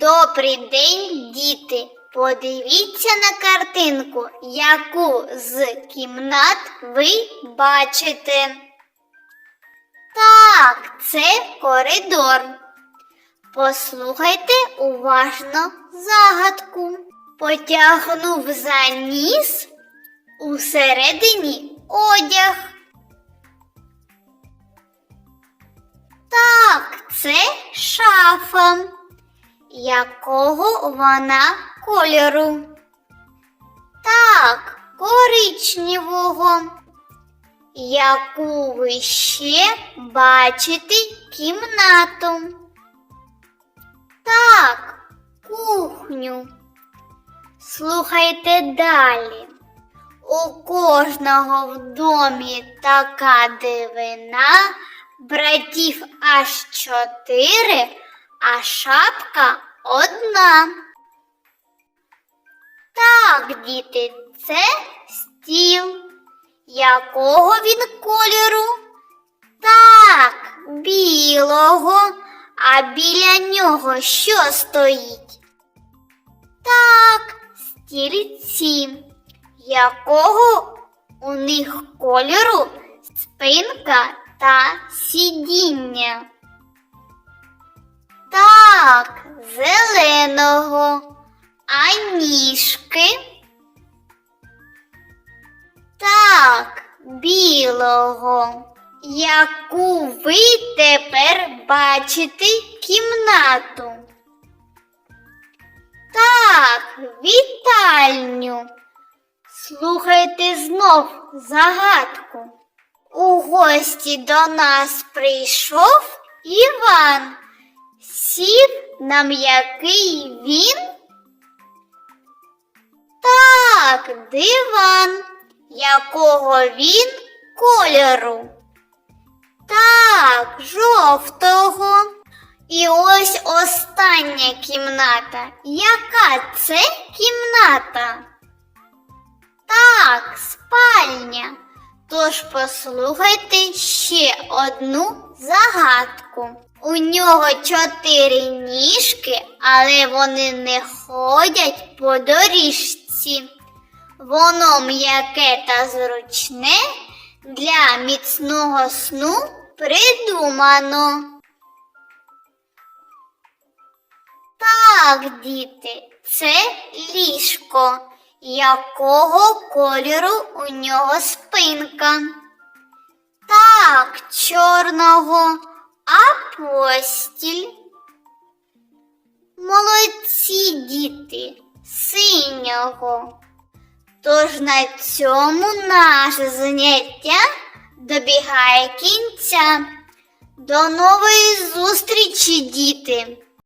Добрий день, діти! Подивіться на картинку, яку з кімнат ви бачите. Так, це коридор. Послухайте уважно загадку. Потягнув за ніс усередині одяг. Так, це шафа. Якого вона кольору? Так, коричневого. Яку ви ще бачите кімнату? Так, кухню. Слухайте далі. У кожного в домі така дивина, братів аж чотири, а шапка одна. Так, діти, це стіл. Якого він кольору? Так, білого, а біля нього що стоїть? Так, стільці. Якого у них кольору спинка та сидіння? Так, білого. Яку ви тепер бачите кімнату? Так, вітальню. Слухайте знов загадку. У гості до нас прийшов Іван. Сів на м'який він? Так, диван. Якого він кольору? Так, жовтого. І ось остання кімната. Яка це кімната? Так, спальня. Тож послухайте ще одну загадку. У нього чотири ніжки, але вони не ходять по доріжці. Воно м'яке та зручне для міцного сну придумано. Так, діти, це ліжко, якого кольору у нього спинка. Так, чорного, а постіль. Молодці діти, синього. Тож на цьому наше заняття добігає кінця. До нової зустрічі, діти!